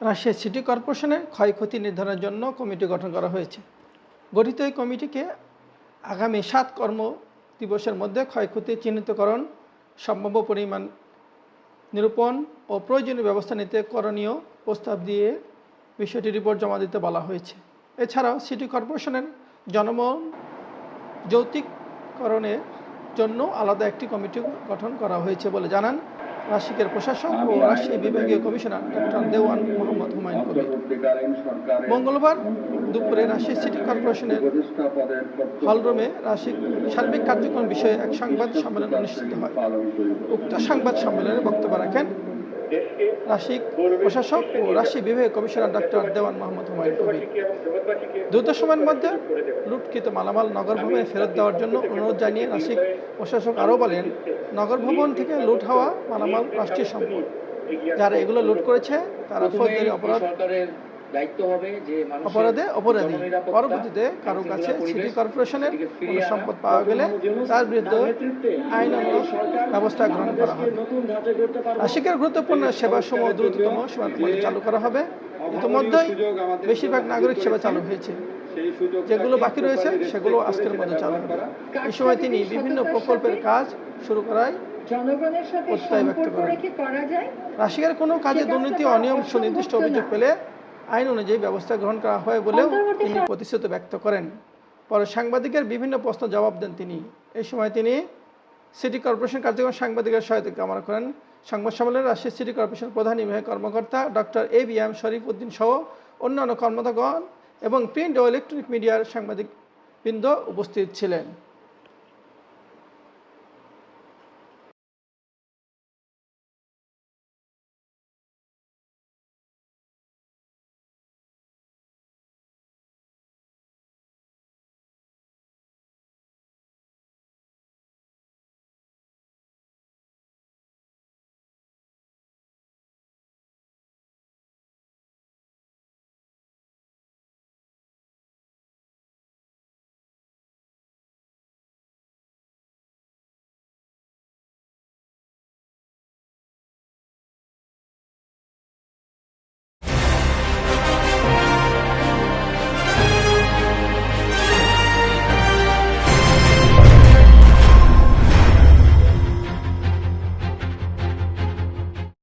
Rajshahi city কর্পোরেশনের ক্ষয়ক্ষতি নির্ধারণের জন্য কমিটি গঠন করা হয়েছে। গঠিত এই কমিটিকে আগামী সাত কর্ম দিবসের মধ্যে ক্ষয়ক্ষতি চিহ্নিতকরণ, সম্ভাব্য পরিমাণ নিরূপণ ও প্রয়োজনীয় ব্যবস্থা নিতে করণীয় প্রস্তাব দিয়ে বিষয়টি রিপোর্ট জমা দিতে বলা হয়েছে। এছাড়াও সিটি কর্পোরেশনের জনমন যৌক্তিকরণের জন্য আলাদা একটি কমিটি গঠন করা হয়েছে বলে জানান রাশিকের প্রশাসক ও রাজশাহী বিভাগীয় কমিশনার ডক্টর দেওয়ান মোহাম্মদ হুমায়ুন কবির। মঙ্গলবার দুপুরে রাজশাহী সিটি কর্পোরেশনের হলরুমে রাশিক সার্বিক কার্যক্রম বিষয়ে এক সংবাদ সম্মেলন অনুষ্ঠিত হয়। উক্ত সংবাদ সম্মেলনে বক্তব্য রাখেন রাশিক প্রশাসক ও রাশি বিভাগীয় কমিশনার ডক্টর দেওয়ান মোহাম্মদ হুমায়ুন কবির। দ্রুত সময়ের মধ্যে লুটকৃত মালামাল নগর ভবনে ফেরত দেওয়ার জন্য অনুরোধ জানিয়ে রাশিক প্রশাসক আরও বলেন নগর ভবন থেকে লুট হওয়া মালামাল রাষ্ট্রীয় সম্পদ। যারা এগুলো লুট করেছে তারা ফৌজদারি অপরাধ দায়িত্ব হবে যে অপরাধে অপরাধী পরবর্তীতে কারও কাছে সিটি কর্পোরেশনের কোনো সম্পদ পাওয়া গেলে তার বিরুদ্ধে আইনানুগ ব্যবস্থা গ্রহণ করা হবে আশিকের গুরুত্বপূর্ণ সেবাসমূহ দ্রুততম সীমার মধ্যে চালু করা হবে। ইতিমধ্যেই বেশিরভাগ নাগরিক সেবা চালু হয়েছে। যেগুলো বাকি রয়েছে সেগুলো আজকের মধ্যে চালু হবে। এই সময় তিনি বিভিন্ন প্রকল্পের কাজ শুরু করায় জনগণের সাথে সম্পর্ক। রেখে করা যায়। রাশিয়ার কোনো কাজে দুর্নীতি অনিয়ম সুনির্দিষ্ট অভিযোগ পেলে আইন অনুযায়ী ব্যবস্থা গ্রহণ করা হয় বলেও তিনি প্রতিশ্রুতি ব্যক্ত করেন। পরে সাংবাদিকের বিভিন্ন প্রশ্ন জবাব দেন তিনি। এই সময় তিনি সিটি কর্পোরেশন কার্যক্রম সাংবাদিকের সহায়তা কামনা করেন। সংবাদ সম্মেলনে রাজশাহী সিটি কর্পোরেশন প্রধান নির্বাহী কর্মকর্তা doctor A B M Sharif Uddin সহ অন্যান্য কর্মকর্তাগণ এবং প্রিন্ট ও ইলেকট্রনিক মিডিয়ার সাংবাদিকবৃন্দ উপস্থিত ছিলেন।